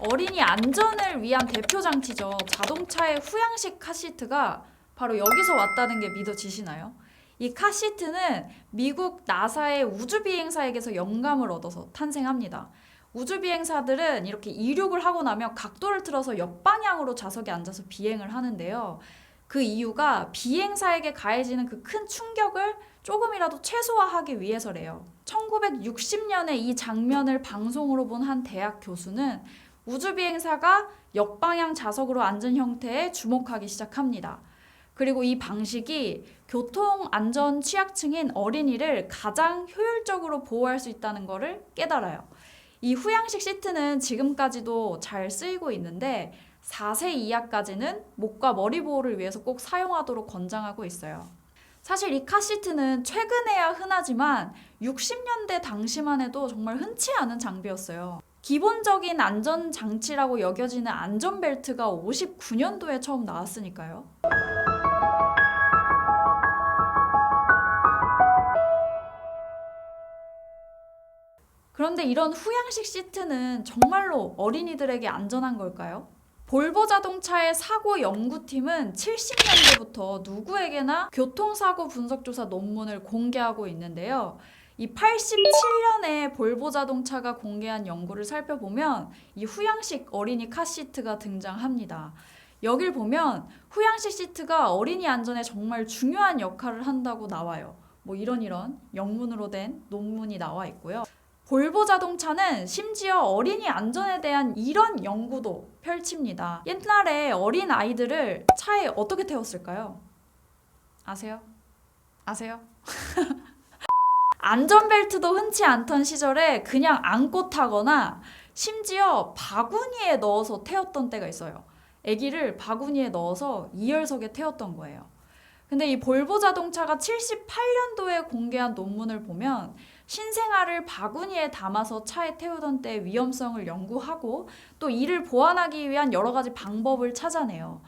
어린이 안전을 위한 대표 장치죠. 자동차의 후양식 카시트가 바로 여기서 왔다는 게 믿어지시나요? 이 카시트는 미국 나사의 우주 비행사에게서 영감을 얻어서 탄생합니다. 우주 비행사들은 이렇게 이륙을 하고 나면 각도를 틀어서 역방향으로 좌석에 앉아서 비행을 하는데요. 그 이유가 비행사에게 가해지는 그 큰 충격을 조금이라도 최소화하기 위해서래요. 1960년에 이 장면을 방송으로 본 한 대학 교수는 우주 비행사가 역방향 좌석으로 앉은 형태에 주목하기 시작합니다. 그리고 이 방식이 교통 안전 취약층인 어린이를 가장 효율적으로 보호할 수 있다는 것을 깨달아요. 이 후양식 시트는 지금까지도 잘 쓰이고 있는데 4세 이하까지는 목과 머리 보호를 위해서 꼭 사용하도록 권장하고 있어요. 사실 이 카시트는 최근에야 흔하지만 60년대 당시만 해도 정말 흔치 않은 장비였어요. 기본적인 안전 장치라고 여겨지는 안전벨트가 59년도에 처음 나왔으니까요. 그런데 이런 후양식 시트는 정말로 어린이들에게 안전한 걸까요? 볼보 자동차의 사고 연구팀은 70년대부터 누구에게나 교통사고 분석조사 논문을 공개하고 있는데요. 이 87년에 볼보 자동차가 공개한 연구를 살펴보면 이 후양식 어린이 카 시트가 등장합니다. 여길 보면 후양식 시트가 어린이 안전에 정말 중요한 역할을 한다고 나와요. 뭐 이런 이런 영문으로 된 논문이 나와 있고요. 볼보 자동차는 심지어 어린이 안전에 대한 이런 연구도 펼칩니다. 옛날에 어린 아이들을 차에 어떻게 태웠을까요? 아세요? 아세요? 안전벨트도 흔치 않던 시절에 그냥 안고 타거나 심지어 바구니에 넣어서 태웠던 때가 있어요. 아기를 바구니에 넣어서 2열석에 태웠던 거예요. 근데 이 볼보 자동차가 78년도에 공개한 논문을 보면 신생아를 바구니에 담아서 차에 태우던 때의 위험성을 연구하고 또 이를 보완하기 위한 여러 가지 방법을 찾아내요.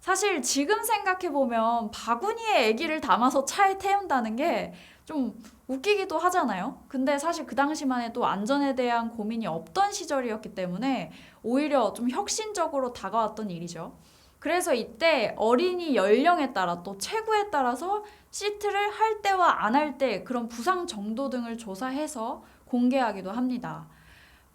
사실 지금 생각해보면 바구니에 아기를 담아서 차에 태운다는 게 좀 웃기기도 하잖아요. 근데 사실 그 당시만 해도 안전에 대한 고민이 없던 시절이었기 때문에 오히려 좀 혁신적으로 다가왔던 일이죠. 그래서 이때 어린이 연령에 따라 또 체구에 따라서 시트를 할 때와 안 할 때 그런 부상 정도 등을 조사해서 공개하기도 합니다.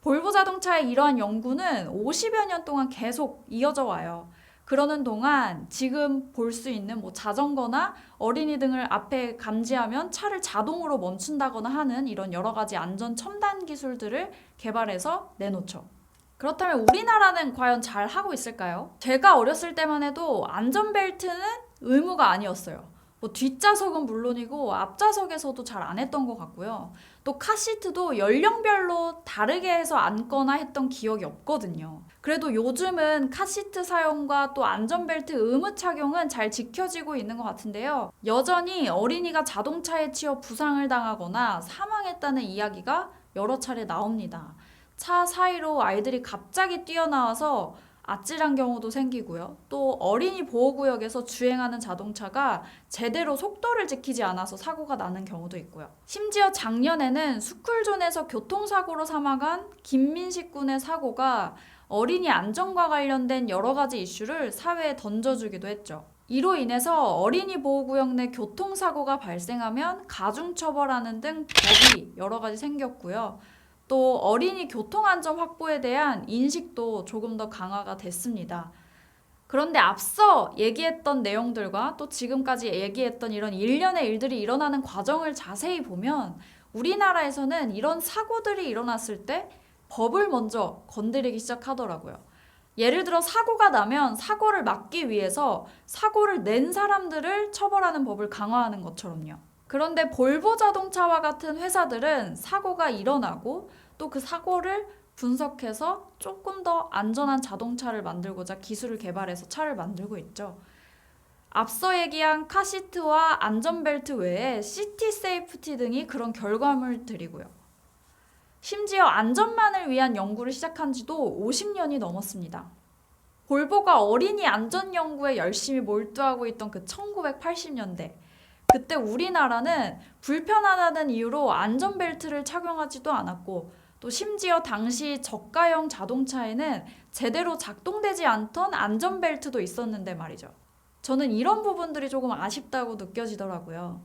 볼보 자동차의 이러한 연구는 50여 년 동안 계속 이어져 와요. 그러는 동안 지금 볼 수 있는 뭐 자전거나 어린이 등을 앞에 감지하면 차를 자동으로 멈춘다거나 하는 이런 여러 가지 안전 첨단 기술들을 개발해서 내놓죠. 그렇다면 우리나라는 과연 잘 하고 있을까요? 제가 어렸을 때만 해도 안전벨트는 의무가 아니었어요. 뭐 뒷좌석은 물론이고 앞좌석에서도 잘 안 했던 것 같고요. 또 카시트도 연령별로 다르게 해서 앉거나 했던 기억이 없거든요. 그래도 요즘은 카시트 사용과 또 안전벨트 의무 착용은 잘 지켜지고 있는 것 같은데요. 여전히 어린이가 자동차에 치여 부상을 당하거나 사망했다는 이야기가 여러 차례 나옵니다. 차 사이로 아이들이 갑자기 뛰어나와서 아찔한 경우도 생기고요. 또 어린이 보호구역에서 주행하는 자동차가 제대로 속도를 지키지 않아서 사고가 나는 경우도 있고요. 심지어 작년에는 스쿨존에서 교통사고로 사망한 김민식 군의 사고가 어린이 안전과 관련된 여러 가지 이슈를 사회에 던져주기도 했죠. 이로 인해서 어린이 보호구역 내 교통사고가 발생하면 가중처벌하는 등 법이 여러 가지 생겼고요. 또 어린이 교통안전 확보에 대한 인식도 조금 더 강화가 됐습니다. 그런데 앞서 얘기했던 내용들과 또 지금까지 얘기했던 이런 일련의 일들이 일어나는 과정을 자세히 보면 우리나라에서는 이런 사고들이 일어났을 때 법을 먼저 건드리기 시작하더라고요. 예를 들어 사고가 나면 사고를 막기 위해서 사고를 낸 사람들을 처벌하는 법을 강화하는 것처럼요. 그런데 볼보 자동차와 같은 회사들은 사고가 일어나고 또 그 사고를 분석해서 조금 더 안전한 자동차를 만들고자 기술을 개발해서 차를 만들고 있죠. 앞서 얘기한 카시트와 안전벨트 외에 시티 세이프티 등이 그런 결과물들이고요. 심지어 안전만을 위한 연구를 시작한 지도 50년이 넘었습니다. 볼보가 어린이 안전 연구에 열심히 몰두하고 있던 그 1980년대 그때 우리나라는 불편하다는 이유로 안전벨트를 착용하지도 않았고 또 심지어 당시 저가형 자동차에는 제대로 작동되지 않던 안전벨트도 있었는데 말이죠. 저는 이런 부분들이 조금 아쉽다고 느껴지더라고요.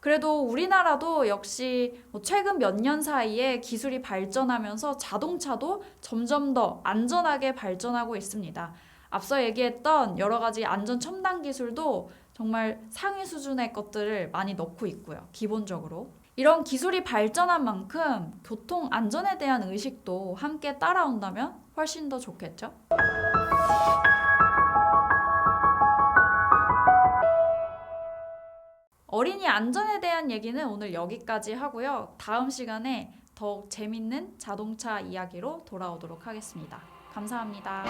그래도 우리나라도 역시 뭐 최근 몇 년 사이에 기술이 발전하면서 자동차도 점점 더 안전하게 발전하고 있습니다. 앞서 얘기했던 여러 가지 안전 첨단 기술도 정말 상위 수준의 것들을 많이 넣고 있고요. 기본적으로. 이런 기술이 발전한 만큼 교통 안전에 대한 의식도 함께 따라온다면 훨씬 더 좋겠죠? 어린이 안전에 대한 얘기는 오늘 여기까지 하고요. 다음 시간에 더욱 재밌는 자동차 이야기로 돌아오도록 하겠습니다. 감사합니다.